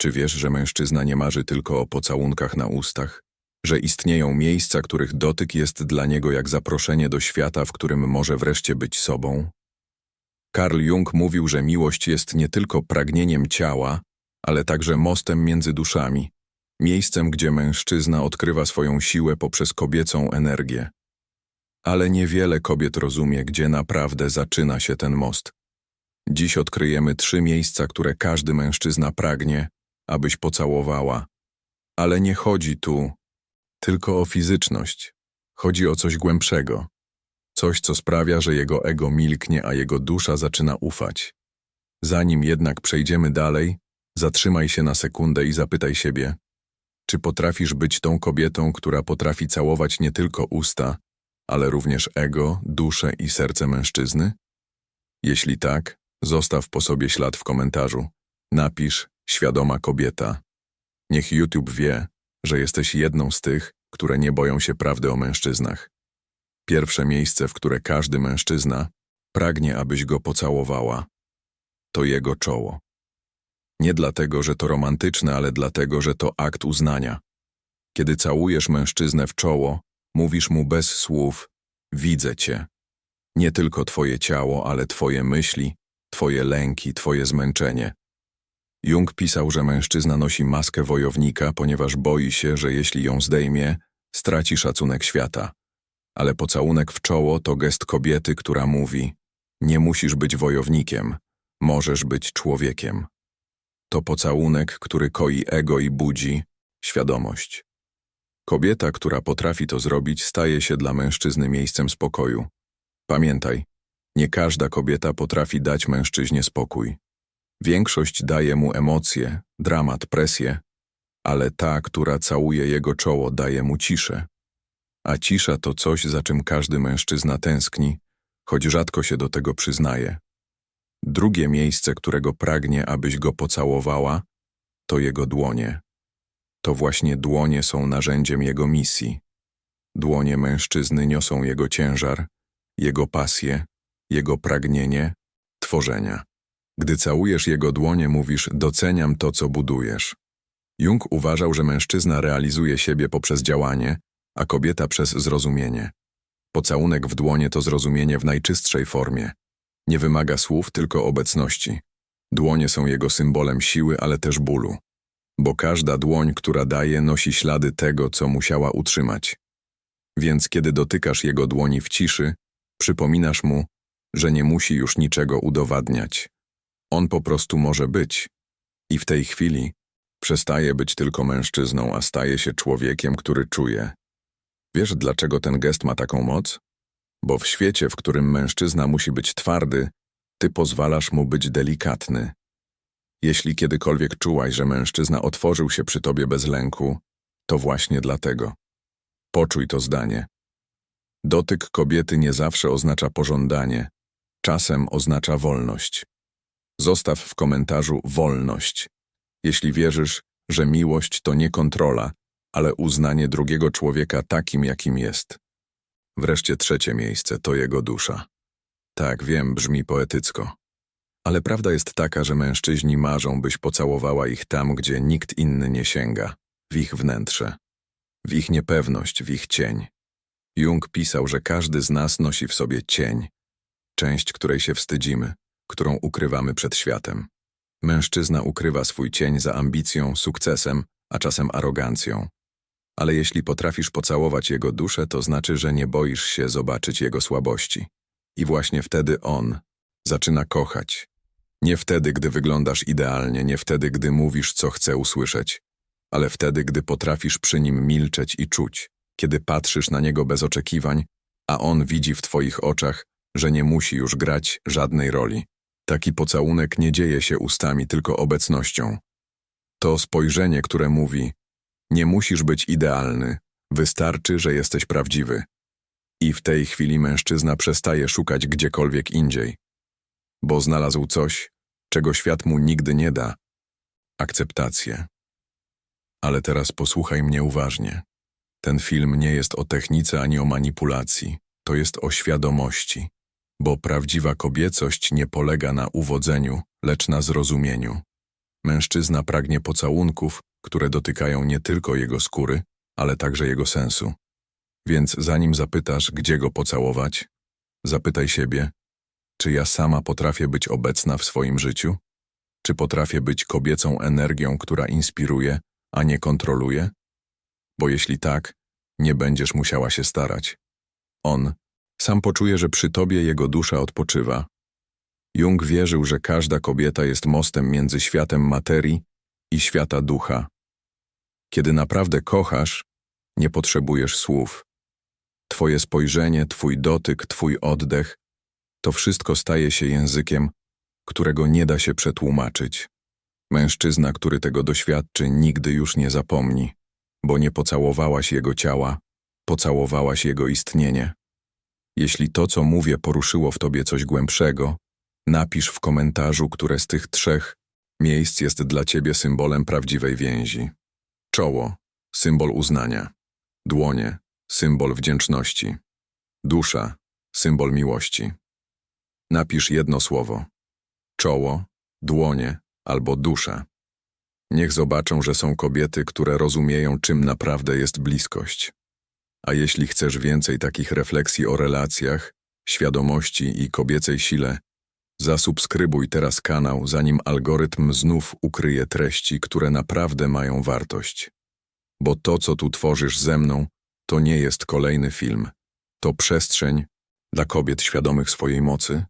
Czy wiesz, że mężczyzna nie marzy tylko o pocałunkach na ustach? Że istnieją miejsca, których dotyk jest dla niego jak zaproszenie do świata, w którym może wreszcie być sobą? Carl Jung mówił, że miłość jest nie tylko pragnieniem ciała, ale także mostem między duszami, miejscem, gdzie mężczyzna odkrywa swoją siłę poprzez kobiecą energię. Ale niewiele kobiet rozumie, gdzie naprawdę zaczyna się ten most. Dziś odkryjemy trzy miejsca, które każdy mężczyzna pragnie, abyś pocałowała. Ale nie chodzi tu tylko o fizyczność. Chodzi o coś głębszego. Coś, co sprawia, że jego ego milknie, a jego dusza zaczyna ufać. Zanim jednak przejdziemy dalej, zatrzymaj się na sekundę i zapytaj siebie, czy potrafisz być tą kobietą, która potrafi całować nie tylko usta, ale również ego, duszę i serce mężczyzny? Jeśli tak, zostaw po sobie ślad w komentarzu. Napisz świadoma kobieta. Niech YouTube wie, że jesteś jedną z tych, które nie boją się prawdy o mężczyznach. Pierwsze miejsce, w które każdy mężczyzna pragnie, abyś go pocałowała, to jego czoło. Nie dlatego, że to romantyczne, ale dlatego, że to akt uznania. Kiedy całujesz mężczyznę w czoło, mówisz mu bez słów: Widzę cię. Nie tylko twoje ciało, ale twoje myśli, twoje lęki, twoje zmęczenie. Jung pisał, że mężczyzna nosi maskę wojownika, ponieważ boi się, że jeśli ją zdejmie, straci szacunek świata. Ale pocałunek w czoło to gest kobiety, która mówi: Nie musisz być wojownikiem, możesz być człowiekiem. To pocałunek, który koi ego i budzi świadomość. Kobieta, która potrafi to zrobić, staje się dla mężczyzny miejscem spokoju. Pamiętaj, nie każda kobieta potrafi dać mężczyźnie spokój. Większość daje mu emocje, dramat, presję, ale ta, która całuje jego czoło, daje mu ciszę. A cisza to coś, za czym każdy mężczyzna tęskni, choć rzadko się do tego przyznaje. Drugie miejsce, którego pragnie, abyś go pocałowała, to jego dłonie. To właśnie dłonie są narzędziem jego misji. Dłonie mężczyzny niosą jego ciężar, jego pasję, jego pragnienie, tworzenia. Gdy całujesz jego dłonie, mówisz: Doceniam to, co budujesz. Jung uważał, że mężczyzna realizuje siebie poprzez działanie, a kobieta przez zrozumienie. Pocałunek w dłonie to zrozumienie w najczystszej formie. Nie wymaga słów, tylko obecności. Dłonie są jego symbolem siły, ale też bólu. Bo każda dłoń, która daje, nosi ślady tego, co musiała utrzymać. Więc kiedy dotykasz jego dłoni w ciszy, przypominasz mu, że nie musi już niczego udowadniać. On po prostu może być. I w tej chwili przestaje być tylko mężczyzną, a staje się człowiekiem, który czuje. Wiesz, dlaczego ten gest ma taką moc? Bo w świecie, w którym mężczyzna musi być twardy, ty pozwalasz mu być delikatny. Jeśli kiedykolwiek czułaś, że mężczyzna otworzył się przy tobie bez lęku, to właśnie dlatego. Poczuj to zdanie. Dotyk kobiety nie zawsze oznacza pożądanie, czasem oznacza wolność. Zostaw w komentarzu wolność. Jeśli wierzysz, że miłość to nie kontrola, ale uznanie drugiego człowieka takim, jakim jest. Wreszcie trzecie miejsce to jego dusza. Tak, wiem, brzmi poetycko. Ale prawda jest taka, że mężczyźni marzą, byś pocałowała ich tam, gdzie nikt inny nie sięga, w ich wnętrze, w ich niepewność, w ich cień. Jung pisał, że każdy z nas nosi w sobie cień, część, której się wstydzimy, którą ukrywamy przed światem. Mężczyzna ukrywa swój cień za ambicją, sukcesem, a czasem arogancją. Ale jeśli potrafisz pocałować jego duszę, to znaczy, że nie boisz się zobaczyć jego słabości. I właśnie wtedy on zaczyna kochać. Nie wtedy, gdy wyglądasz idealnie, nie wtedy, gdy mówisz, co chce usłyszeć, ale wtedy, gdy potrafisz przy nim milczeć i czuć, kiedy patrzysz na niego bez oczekiwań, a on widzi w twoich oczach, że nie musi już grać żadnej roli. Taki pocałunek nie dzieje się ustami, tylko obecnością. To spojrzenie, które mówi: Nie musisz być idealny, wystarczy, że jesteś prawdziwy. I w tej chwili mężczyzna przestaje szukać gdziekolwiek indziej, bo znalazł coś, czego świat mu nigdy nie da akceptację. Ale teraz posłuchaj mnie uważnie. Ten film nie jest o technice ani o manipulacji, to jest o świadomości bo prawdziwa kobiecość nie polega na uwodzeniu, lecz na zrozumieniu. Mężczyzna pragnie pocałunków, które dotykają nie tylko jego skóry, ale także jego sensu. Więc zanim zapytasz, gdzie go pocałować, zapytaj siebie, czy ja sama potrafię być obecna w swoim życiu? Czy potrafię być kobiecą energią, która inspiruje, a nie kontroluje? Bo jeśli tak, nie będziesz musiała się starać. On sam poczuje, że przy tobie jego dusza odpoczywa. Jung wierzył, że każda kobieta jest mostem między światem materii i świata ducha. Kiedy naprawdę kochasz, nie potrzebujesz słów. Twoje spojrzenie, twój dotyk, twój oddech to wszystko staje się językiem, którego nie da się przetłumaczyć. Mężczyzna, który tego doświadczy, nigdy już nie zapomni, bo nie pocałowałaś jego ciała, pocałowałaś jego istnienie. Jeśli to, co mówię, poruszyło w tobie coś głębszego, napisz w komentarzu, które z tych trzech miejsc jest dla ciebie symbolem prawdziwej więzi. Czoło, symbol uznania. Dłonie, symbol wdzięczności. Dusza, symbol miłości. Napisz jedno słowo. Czoło, dłonie albo dusza. Niech zobaczą, że są kobiety, które rozumieją, czym naprawdę jest bliskość. A jeśli chcesz więcej takich refleksji o relacjach, świadomości i kobiecej sile, zasubskrybuj teraz kanał, zanim algorytm znów ukryje treści, które naprawdę mają wartość. Bo to, co tu tworzysz ze mną, to nie jest kolejny film. To przestrzeń dla kobiet świadomych swojej mocy,